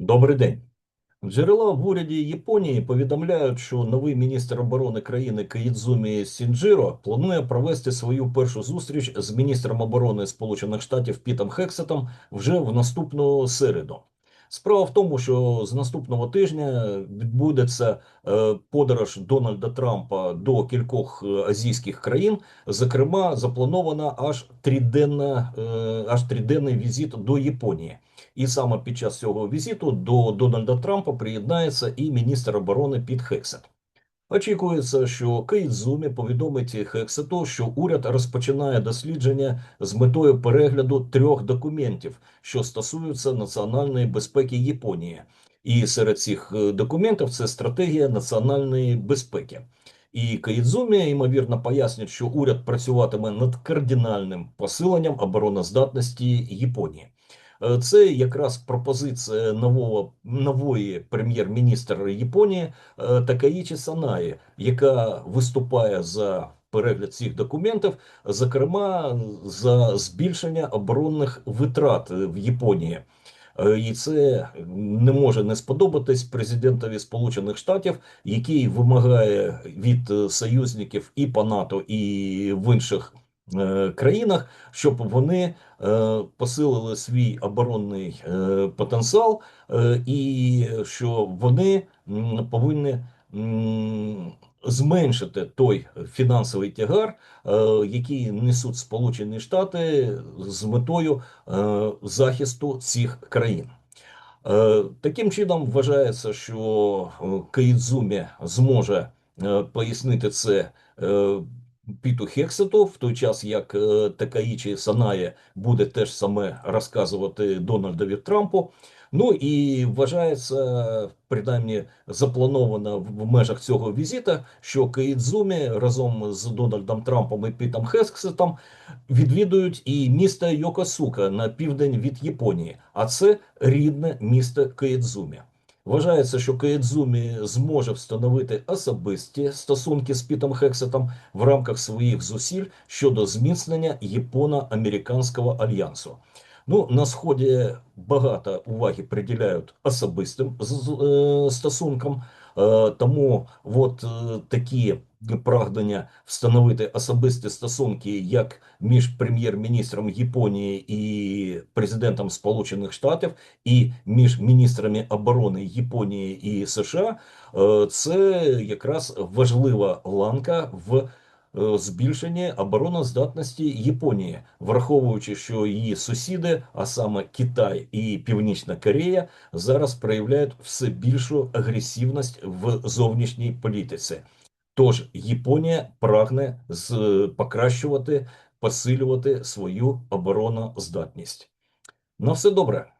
Добрий день. Джерела в уряді Японії повідомляють, що новий міністр оборони країни Каїдзумі Сінджиро планує провести свою першу зустріч з міністром оборони Сполучених Штатів Пітом Хексетом вже в наступну середу. Справа в тому, що з наступного тижня відбудеться е, подорож Дональда Трампа до кількох е, азійських країн. Зокрема, запланована аж триденна, е, аж триденний візит до Японії. І саме під час цього візиту до Дональда Трампа приєднається і міністр оборони Піт Хексет. Очікується, що Кейдзумі повідомить Хексету, що уряд розпочинає дослідження з метою перегляду трьох документів, що стосуються національної безпеки Японії. І серед цих е, документів це стратегія національної безпеки. І Каїдзумі, ймовірно, пояснить, що уряд працюватиме над кардинальним посиленням обороноздатності Японії. Е, Це якраз пропозиція нового нової прем'єр-міністра Японії е, Такаїчі Санаї, яка виступає за перегляд цих документів, зокрема за збільшення оборонних витрат в Японії. Е, І це не може не сподобатись президентові Сполучених Штатів, який вимагає від союзників і по НАТО, і в інших країнах, щоб вони е, посилили свій оборонний е, потенціал, е, і що вони повинні зменшити той фінансовий тягар, е, який несуть Сполучені Штати з метою е, захисту цих країн. Е, Таким чином вважається, що е, Каїдзумі зможе е, пояснити це е, Піту Хексету, в той час як е, Такаїчі Санає буде теж саме розказувати Дональдові Трампу. Ну і вважається, принаймні заплановано в межах цього візита, що Каїдзумі разом з Дональдом Трампом і Пітом Хексетом відвідують і місто Йокосука на південь від Японії, а це рідне місто Каїдзумі. Вважається, що Каїдзумі зможе встановити особисті стосунки з Пітом Хексетом в рамках своїх зусиль щодо зміцнення Японо-американського альянсу. Ну, на сході багато уваги приділяють особистим е, стосункам, е, тому от е, такі прагнення встановити особисті стосунки як між прем'єр-міністром Японії і президентом Сполучених Штатів, і між міністрами оборони Японії і США, е, це якраз важлива ланка в е, збільшенні обороноздатності Японії, враховуючи, що її сусіди, а саме Китай і Північна Корея, зараз проявляють все більшу агресивність в зовнішній політиці. Тож Японія прагне з покращувати, посилювати свою обороноздатність. На все добре.